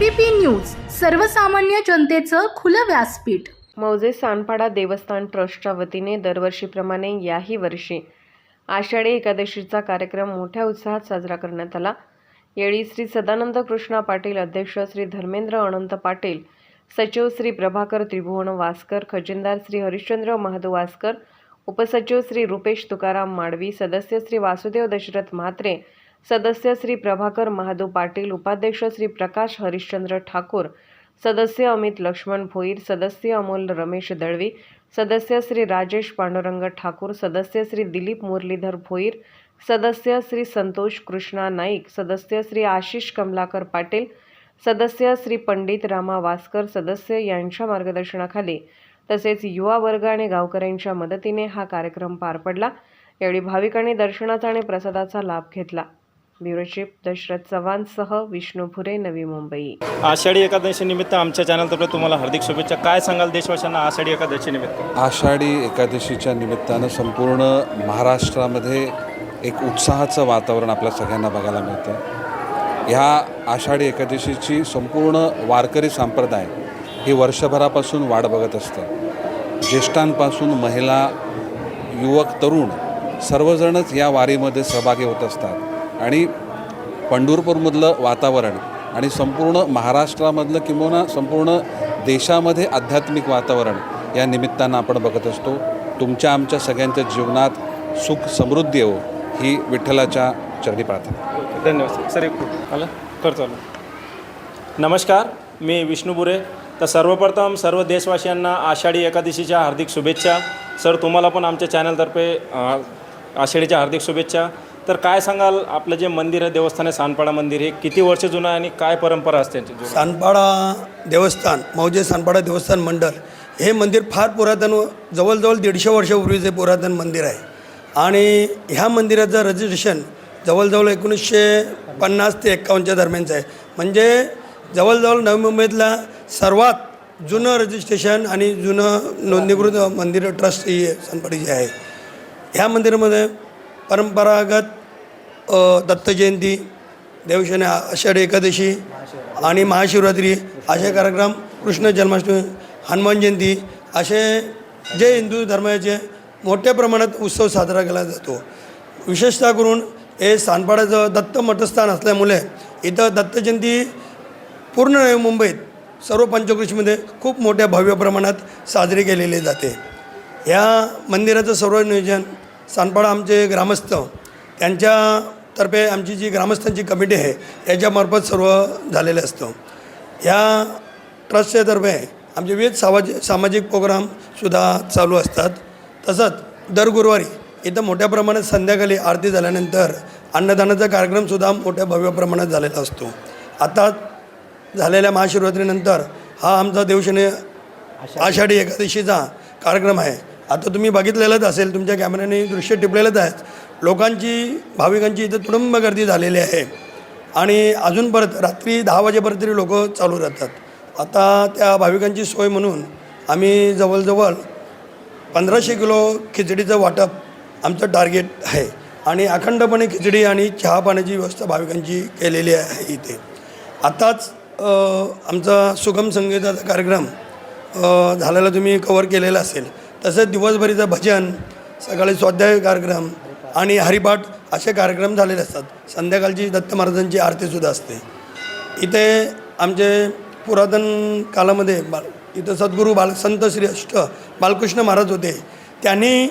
ABP news सर्वसामान्य जनतेचं खुलं व्यासपीठ. मौजे सानपाडा देवस्थान ट्रस्टच्या वतीने दरवर्षीप्रमाणे याही वर्षी आषाढी एकादशीचा कार्यक्रम मोठ्या उत्साहात साजरा करण्यात आला. यावेळी श्री सदानंद कृष्णा पाटील अध्यक्ष श्री धर्मेंद्र अनंत पाटील सचिव श्री प्रभाकर त्रिभुवन वासकर खजिनदार श्री हरिश्चंद्र महादू वासकर उपसचिव श्री रुपेश तुकाराम माडवी सदस्य श्री वासुदेव दशरथ म्हात्रे सदस्य श्री प्रभाकर महादो पाटील उपाध्यक्ष श्री प्रकाश हरिश्चंद्र ठाकूर सदस्य अमित लक्ष्मण भोईर सदस्य अमोल रमेश दळवी सदस्य श्री राजेश पांडुरंग ठाकूर सदस्य श्री दिलीप मुरलीधर भोईर सदस्य श्री संतोष कृष्णा नाईक सदस्य श्री आशिष कमलाकर पाटील सदस्य श्री पंडित रामा वासकर सदस्य यांच्या मार्गदर्शनाखाली तसेच युवा वर्ग आणि गावकऱ्यांच्या मदतीने हा कार्यक्रम पार पडला. यावेळी भाविकांनी दर्शनाचा आणि प्रसादाचा लाभ घेतला. ब्युरो चीफ दशरथ चव्हाणसह विष्णू भुरे नवी मुंबई. आषाढी एकादशी निमित्त आमच्या चॅनलतर्फे तुम्हाला हार्दिक शुभेच्छा. काय सांगाल देशवासियांना आषाढी एकादशी निमित्त? आषाढी एकादशीच्या निमित्तानं संपूर्ण महाराष्ट्रामध्ये एक उत्साहाचं वातावरण आपल्या सगळ्यांना बघायला मिळतं. ह्या आषाढी एकादशीची संपूर्ण वारकरी संप्रदाय ही वर्षभरापासून वाट बघत असतं. ज्येष्ठांपासून महिला युवक तरुण सर्वजणच या वारीमध्ये सहभागी होत असतात. आणि पंढरपूरमधलं वातावरण आणि संपूर्ण महाराष्ट्रामधलं किंवा संपूर्ण देशामध्ये आध्यात्मिक वातावरण या निमित्तानं आपण बघत असतो. तुमच्या आमच्या सगळ्यांच्या जीवनात सुख समृद्धी येऊ ही विठ्ठलाच्या चरणी प्रार्थना. धन्यवाद सर. एक आलं? चालू. नमस्कार मी विष्णू बुरे. तर सर्वप्रथम सर्व देशवासियांना आषाढी एकादशीच्या हार्दिक शुभेच्छा. सर तुम्हाला पण आमच्या चॅनलतर्फे आषाढीच्या हार्दिक शुभेच्छा. तर काय सांगाल आपलं जे मंदिर आहे देवस्थान आहे सानपाडा मंदिर हे किती वर्ष जुनं आहे आणि काय परंपरा असते त्यांची सानपाडा देवस्थान मौजे सानपाडा देवस्थान मंडळ हे मंदिर फार पुरातन व जवळजवळ दीडशे वर्षापूर्वीचे पुरातन मंदिर आहे. आणि ह्या मंदिराचं रजिस्ट्रेशन जवळजवळ एकोणीसशे पन्नास ते एक्कावन्नच्या दरम्यानचं आहे. म्हणजे जवळजवळ नवी मुंबईतला सर्वात जुनं रजिस्ट्रेशन आणि जुनं नोंदणीकृत मंदिर ट्रस्ट ही सानपाडीची आहे. ह्या मंदिरामध्ये परंपरागत दत्तजयंती देवशने आषाढी एकादशी आणि महाशिवरात्री असे कार्यक्रम कृष्ण जन्माष्टमी हनुमान जयंती असे जे हिंदू धर्माचे मोठ्या प्रमाणात उत्सव साजरा केला जातो. विशेषतः करून हे सानपाड्याचं दत्त मठस्थान असल्यामुळे इथं दत्तजयंती पूर्ण नवी मुंबईत सर्व पंचकृषीमध्ये खूप मोठ्या भव्य प्रमाणात साजरी केलेली जाते. या मंदिराचं सर्व नियोजन सानपाडा आमचे ग्रामस्थ त्यांच्यातर्फे आमची जी ग्रामस्थांची कमिटी आहे याच्यामार्फत सर्व झालेलं असतं. या ट्रस्टच्या तर्फे आमचे विविध सामाजिक सामाजिक प्रोग्रामसुद्धा चालू असतात. तसंच दर गुरुवारी इथं मोठ्या प्रमाणात संध्याकाळी आरती झाल्यानंतर अन्नदानाचा कार्यक्रमसुद्धा मोठ्या भव्य प्रमाणात झालेला असतो. आता झालेल्या महाशिवरात्रीनंतर हा आमचा देवशने आषाढी एकादशीचा कार्यक्रम आहे. आता तुम्ही बघितलेलंच असेल तुमच्या कॅमेऱ्याने दृश्य टिपलेलंच आहे. लोकांची भाविकांची इथं तुडंब गर्दी झालेली आहे. आणि अजून परत रात्री दहा वाजेपर्यंत तरी लोक चालू राहतात. आता त्या भाविकांची सोय म्हणून आम्ही जवळजवळ पंधराशे किलो खिचडीचं वाटप आमचं टार्गेट आहे. आणि अखंडपणे खिचडी आणि चहा पाण्याची व्यवस्था भाविकांची केलेली आहे इथे. आताच आमचा सुगम संगीताचा कार्यक्रम झालेला तुम्ही कवर केलेला असेल. तसंच दिवसभरीचं भजन सकाळी स्वाध्याय कार्यक्रम आणि हरिपाठ असे कार्यक्रम झालेले असतात. संध्याकाळची दत्त महाराजांची आरतीसुद्धा असते. इथे आमचे पुरातन कालामध्ये बाल इथं सद्गुरू बाल संत श्री अष्ट बालकृष्ण महाराज होते. त्यांनी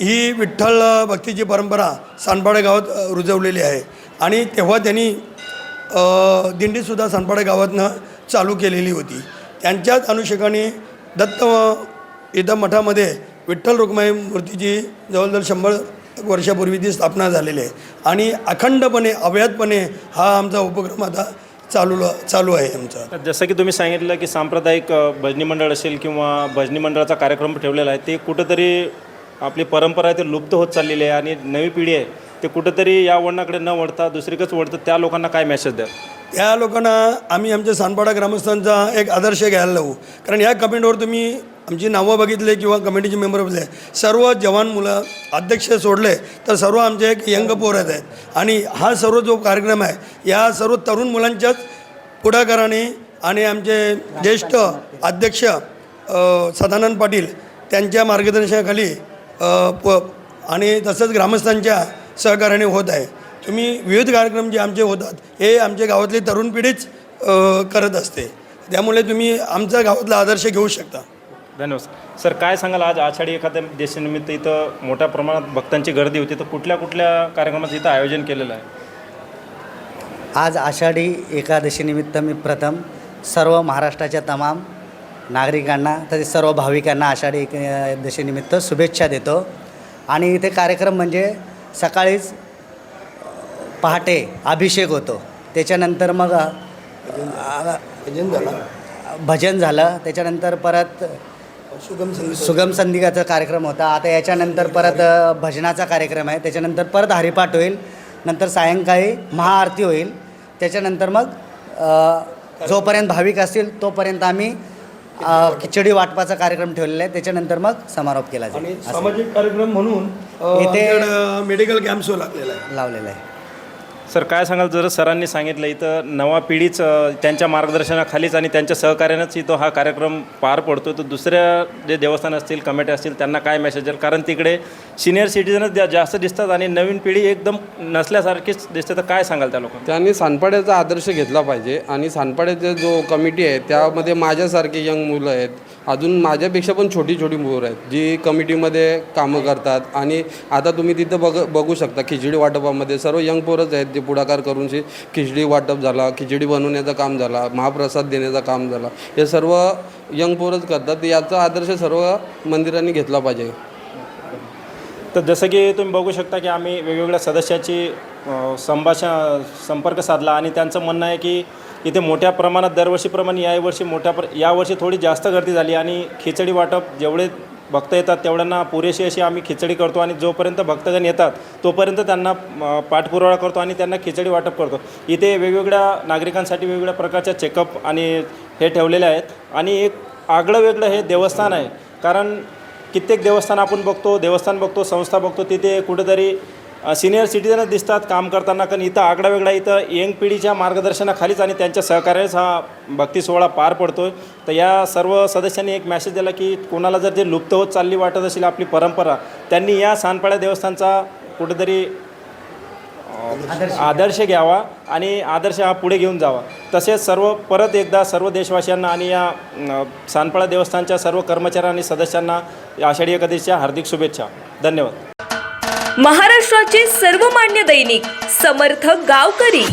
ही विठ्ठल भक्तीची परंपरा सानपाडे गावात रुजवलेली आहे. आणि तेव्हा त्यांनी दिंडीसुद्धा सानपाडे गावातनं चालू केलेली होती. त्यांच्याच अनुषंगाने दत्त इथं मठामध्ये विठ्ठल रुक्माई मूर्तीची जवळजवळ शंभर वर्षापूर्वी ती स्थापना झालेली आहे. आणि अखंडपणे अव्याहतपणे हा आमचा उपक्रम आता चालू चालू आहे आमचा. जसं की तुम्ही सांगितलं की सांप्रदायिक भजनी मंडळ असेल किंवा भजनी मंडळाचा कार्यक्रम ठेवलेला आहे ते कुठंतरी आपली परंपरा आहे ते लुप्त होत चाललेली आहे आणि नवी पिढी आहे ते कुठंतरी या वळणाकडे न वळता दुसरीकडेच वळतं त्या लोकांना काय मेसेज द्या या लोकांना आम्ही आमच्या सानपाडा ग्रामस्थांचा एक आदर्श घ्यायला लावू. कारण या कमेंटवर तुम्ही आमची नावं बघितले किंवा कमिटीचे मेंबर बघितले. सर्व जवान मुलं अध्यक्ष सोडले तर सर्व आमचे एक यंग पोर आहेत. आणि हा सर्व जो कार्यक्रम आहे या सर्व तरुण मुलांच्याच पुढाकाराने आणि आमचे ज्येष्ठ अध्यक्ष सदानंद पाटील त्यांच्या मार्गदर्शनाखाली प आणि तसंच ग्रामस्थांच्या सहकार्याने होत आहे. तुम्ही विविध कार्यक्रम जे आमचे होतात हे आमच्या गावातली तरुण पिढीच करत असते. त्यामुळे तुम्ही आमच्या गावातला आदर्श घेऊ शकता. धन्यवाद. सर काय सांगाल? आज आषाढी एखाद्या देशानिमित्त इथं मोठ्या प्रमाणात भक्तांची गर्दी होती. तर कुठल्या कुठल्या कार्यक्रमाचं इथं आयोजन केलेलं आहे? आज आषाढी एकादशीनिमित्त मी प्रथम सर्व महाराष्ट्राच्या तमाम नागरिकांना तसेच सर्व भाविकांना आषाढी एकादशीनिमित्त शुभेच्छा देतो. आणि इथे कार्यक्रम म्हणजे सकाळीच पहाटे अभिषेक होतो. त्याच्यानंतर मग भजन झाला. भजन झालं. त्याच्यानंतर परत सुगम संगीत. सुगम संधिकाचा कार्यक्रम होता. आता याच्यानंतर परत भजनाचा कार्यक्रम आहे. त्याच्यानंतर परत हरिपाठ होईल. नंतर सायंकाळी महाआरती होईल. त्याच्यानंतर मग जोपर्यंत भाविक असतील तोपर्यंत आम्ही खिचडी वाटपाचा कार्यक्रम ठेवलेला आहे. त्याच्यानंतर मग समारोप केला जाईल. सामाजिक कार्यक्रम म्हणून इथे- मेडिकल कॅम्प सुरू लागलेला आहे. लावलेला आहे. सर काय सांगाल? जर सरांनी सांगितलं इथं नवा पिढीच त्यांच्या मार्गदर्शनाखालीच आणि त्यांच्या सहकार्यानंच इथं हा कार्यक्रम पार पडतो तर दुसऱ्या जे देवस्थान असतील कमिटी असतील त्यांना काय मेसेज कारण तिकडे सिनियर सिटीजनच जा- जास्त दिसतात आणि नवीन पिढी एकदम नसल्यासारखीच दिसते तर काय सांगाल त्या लोकांना? त्यांनी सानपाड्याचा आदर्श घेतला पाहिजे आणि सानपाड्याचा जो कमिटी आहे त्यामध्ये माझ्यासारखे यंग मुलं आहेत. अजून माझ्यापेक्षा पण छोटी छोटी मुलं आहेत जी कमिटीमध्ये कामं करतात. आणि आता तुम्ही तिथं बघ बघू शकता खिचडी वाटपामध्ये सर्व यंग पोरंच आहेत जे पुढाकार करून खिचडी वाटप झाला खिचडी बनवण्याचं काम झाला महाप्रसाद देण्याचं काम झाला. हे सर्व यंग पोरंच करतात. याचा आदर्श सर्व मंदिरांनी घेतला पाहिजे. तर जसं की तुम्ही बघू शकता की आम्ही वेगवेगळ्या सदस्याची संभाषण संपर्क साधला आणि त्यांचं म्हणणं आहे की इथे मोठ्या प्रमाणात दरवर्षीप्रमाणे यावर्षी मोठ्या प्र यावर्षी थोडी जास्त गर्दी झाली आणि खिचडी वाटप जेवढे भक्त येतात तेवढ्यांना पुरेशी अशी आम्ही खिचडी करतो आणि जोपर्यंत भक्तजण येतात तोपर्यंत त्यांना पाठपुरावा करतो आणि त्यांना खिचडी वाटप करतो. इथे वेगवेगळ्या नागरिकांसाठी वेगवेगळ्या प्रकारच्या चेकअप आणि हे ठेवलेले आहेत. आणि एक आगळं वेगळं हे देवस्थान आहे. कारण कित्येक देवस्थान आपण बघतो देवस्थान बघतो संस्था बघतो तिथे कुठेतरी सिनियर सिटीजनच दिसतात काम करताना. कारण इथं आगडा वेगळा इथं यंग पिढीच्या मार्गदर्शनाखालीच आणि त्यांच्या सहकार्यानेच हा भक्ती सोहळा पार पडतो तर या सर्व सदस्यांनी एक मेसेज दिला की कोणाला जर जे लुप्त होत चालली वाटत असेल आपली परंपरा त्यांनी या सानपाड्या देवस्थानचा कुठेतरी आदर्श घ्यावा आणि आदर्श हा पुढे घेऊन जावा. तसेच सर्व परत एकदा सर्व देशवासियांना आणि या सानपाळा देवस्थानच्या सर्व कर्मचारी आणि सदस्यांना या आषाढी एकादशीच्या हार्दिक शुभेच्छा. धन्यवाद. महाराष्ट्राचे सर्वमान्य दैनिक समर्थ गावकरी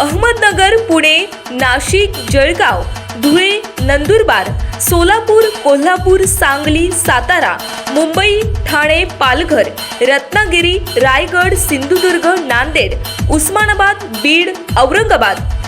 अहमदनगर पुणे नाशिक जळगाव धुळे नंदुरबार सोलापूर कोल्हापूर सांगली सातारा मुंबई ठाणे पालघर रत्नागिरी रायगड सिंधुदुर्ग नांदेड उस्मानाबाद बीड औरंगाबाद